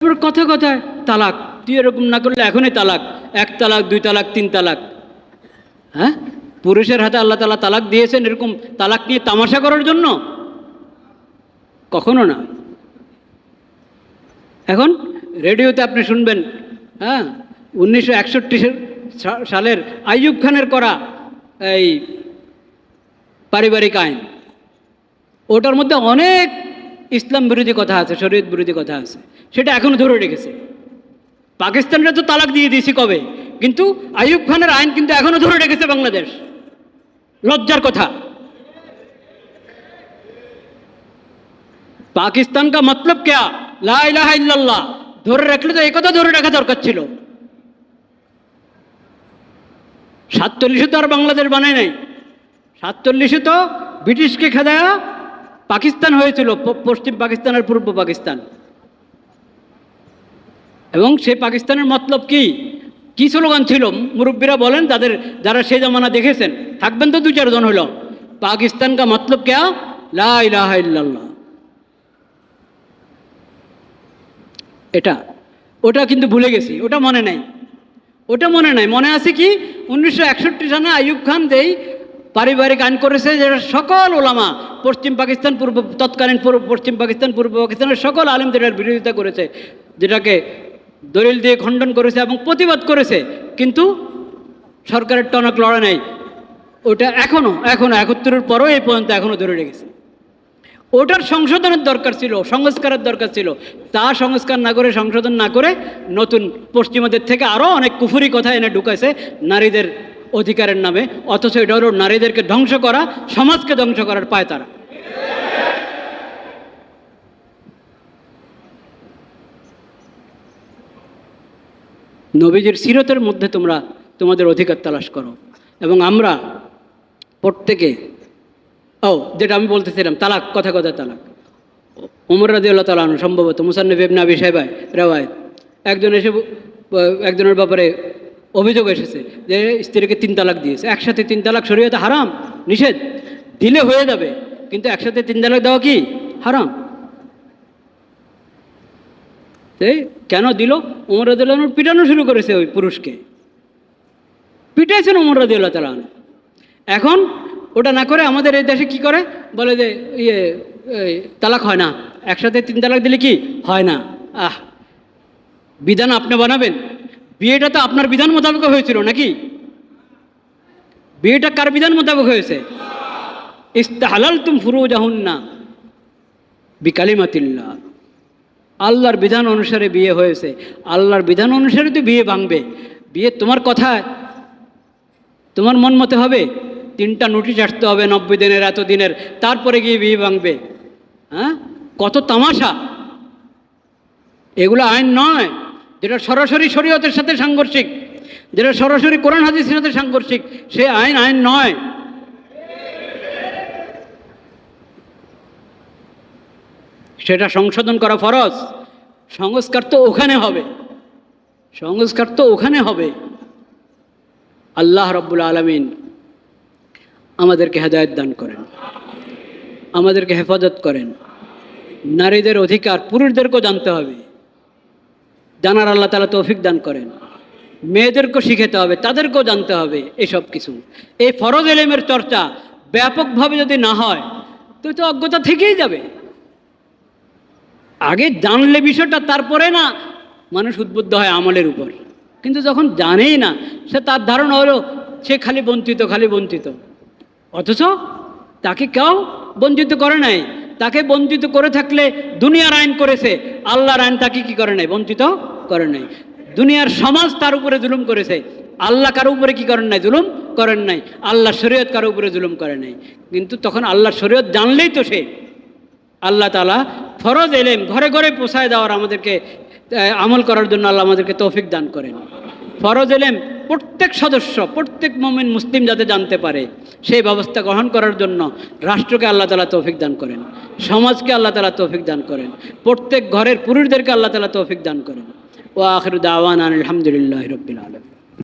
তারপর কথা কথায় তালাক। তুই এরকম না করলে এখনই তালাক। এক তালাক, দুই তালাক, তিন তালাক। হ্যাঁ? পুরুষের হাতে আল্লাহ তালা তালাক দিয়েছেন এরকম তালাক নিয়ে তামাশা করার জন্য? কখনো না। এখন রেডিওতে আপনি শুনবেন হ্যাঁ? উনিশশো একষট্টি সালের আইয়ুব খানের করা এই পারিবারিক আইন। ওটার মধ্যে অনেক ইসলাম বিরোধী কথা আছে, শরীয়ত বিরোধী কথা আছে। সেটা এখনও ধরে রেখেছে। পাকিস্তানরা তো তালাক দিয়ে দিয়েছি কবে? কিন্তু আইয়ুব খানের আইন কিন্তু এখনও ধরে রেখেছে বাংলাদেশ। লজ্জার কথা। পাকিস্তান কা মতলব क्या লা ইলাহা ইল্লাল্লাহ। ধরে রাখলে তো এই কথা ধরে রাখা দরকার ছিল। সাতচল্লিশে তো আর বাংলাদেশ বানায় নাই। সাতচল্লিশে তো ব্রিটিশকে খেদায়া পাকিস্তান হয়েছিল পশ্চিম পাকিস্তান আর পূর্ব পাকিস্তান। এবং সেই পাকিস্তানের মতলব কি? কি স্লোগান ছিল? মুরব্বীরা বলেন, তাদের যারা সেই জামানা দেখেছেন, থাকবেন তো দু চারজন হলো পাকিস্তান কা মতলব ক্যা? লা ইলাহা ইল্লাল্লাহ। এটা, ওটা কিন্তু ভুলে গেছি, ওটা মনে নাই। ওটা মনে নাই। মনে আছে কি? উনিশশো একষট্টি সালে আইয়ুব খান দেই পারিবারিক আইন করেছে যেটা সকল ওলামা পশ্চিম পাকিস্তান পূর্ব, তৎকালীন পূর্ব, পশ্চিম পাকিস্তান, পূর্ব পাকিস্তানের সকল আলেমদের বিরোধিতা করেছে, যেটাকে দলিল দিয়ে খণ্ডন করেছে এবং প্রতিবাদ করেছে। কিন্তু সরকারের টনক লড়া নাই। ওটা এখনও এখনও একত্তরের পরও এই পর্যন্ত এখনও ধরে রেখেছে। ওটার সংশোধনের দরকার ছিল, সংস্কারের দরকার ছিল। তা সংস্কার না করে, সংশোধন না করে নতুন পশ্চিমাদের থেকে আরও অনেক কুফুরি কথা এনে ঢুকাইছে, নারীদের অধিকারের নামে, অথচ এটা হলো নারীদেরকে ধ্বংস করা, সমাজকে ধ্বংস করার পায় তারা। নবীজির সিরতের মধ্যে তোমরা তোমাদের অধিকার তালাশ করো। এবং আমরা প্রত্যেকে, ও, যেটা আমি বলতেছিলাম, তালাক, কথা কথা তালাক। উমর রাজি আল্লাহ তালান সম্ভবত মুসান্নব ইবনে আবি সাহেবায় রেওয়ায়ত। একজন এসে, একজনের ব্যাপারে অভিযোগ এসেছে যে স্ত্রীকে তিন তালাক দিয়েছে। একসাথে তিন তালাক শরীয়তে হারাম, নিষেধ। দিলে হয়ে যাবে, কিন্তু একসাথে তিন তালাক দেওয়া কি? হারাম। এই কেন দিল? রাদিল্লাহ পিটানো শুরু করেছে ওই পুরুষকে। পিটাইছেন উমর রাদিউল্লাহ তালান এখন ওটা না করে আমাদের এই দেশে কি করে? বলে যে ইয়ে তালাক হয় না। একসাথে তিন তালাক দিলে কি? হয় না। আহ, বিধান আপনি বানাবেন। বিয়েটা তো আপনার বিধান মোতাবেক হয়েছিল নাকি? বিয়েটা কার বিধান মোতাবেক হয়েছে? ইস্তাহালাল তুম ফুরু যাহুন না বিকালিমাতিল্লা আল্লাহর বিধান অনুসারে বিয়ে হয়েছে। আল্লাহর বিধান অনুসারে তো বিয়ে ভাঙবে। বিয়ে তোমার কথায় তোমার মন মতে হবে? তিনটা নোটিশ আসতে হবে নব্বই দিনের, এত দিনের। তারপরে গিয়ে বিয়ে ভাঙবে। হ্যাঁ? কত তামাশা। এগুলো আইন নয়। যেটা সরাসরি শরীয়তের সাথে সাংঘর্ষিক, যেটা সরাসরি কোরআন হাদিসের সাথে সাংঘর্ষিক, সে আইন আইন নয়। সেটা সংশোধন করা ফরজ। সংস্কার তো ওখানে হবে। সংস্কার তো ওখানে হবে। আল্লাহ রব্বুল আলমিন আমাদেরকে হেদায়ত দান করেন। আমাদেরকে হেফাজত করেন। নারীদের অধিকার পুরুষদেরকেও জানতে হবে। জানার আল্লাহ তালা তৌফিক দান করেন। মেয়েদেরকেও শিখেতে হবে, তাদেরকেও জানতে হবে এসব কিছু। এই ফরজ এলেমের চর্চা ব্যাপকভাবে যদি না হয়, তো তো অজ্ঞতা থেকেই যাবে। আগে জানলে বিষয়টা, তারপরে না মানুষ উদ্বুদ্ধ হয় আমলের উপর। কিন্তু যখন জানেই না, সে তার ধারণা হলো, সে খালি বঞ্চিত খালি বঞ্চিত। অথচ তাকে কেউ বঞ্চিত করে নাই। তাকে বঞ্চিত করে থাকলে দুনিয়ার আইন করেছে, আল্লাহর আইন তাকে কি করে নাই? বঞ্চিত করে নাই। দুনিয়ার সমাজ তার উপরে জুলুম করেছে, আল্লাহ কারও উপরে কি করেন নাই? জুলুম করেন নাই। আল্লাহ শরীয়ত কারও উপরে জুলুম করে নাই। কিন্তু তখন আল্লাহ শরীয়ত জানলেই তো সে। আল্লাহ তালা ফরজ এলেম, ঘরে ঘরে পোষায় দেওয়ার আমাদেরকে আমল করার জন্য আল্লাহ আমাদেরকে তৌফিক দান করেন। ফরজ এলেম প্রত্যেক সদস্য, প্রত্যেক মমিন মুসলিম যাতে জানতে পারে, সেই ব্যবস্থা গ্রহণ করার জন্য রাষ্ট্রকে আল্লাহ তালা তৌফিক দান করেন, সমাজকে আল্লাহ তালা তৌফিক দান করেন, প্রত্যেক ঘরের পুরুষদেরকে আল্লাহ তালা তৌফিক দান করেন। ও আখরুদ্দাওয়ান দাওয়ান আলহামদুলিল্লাহ রবিল আলম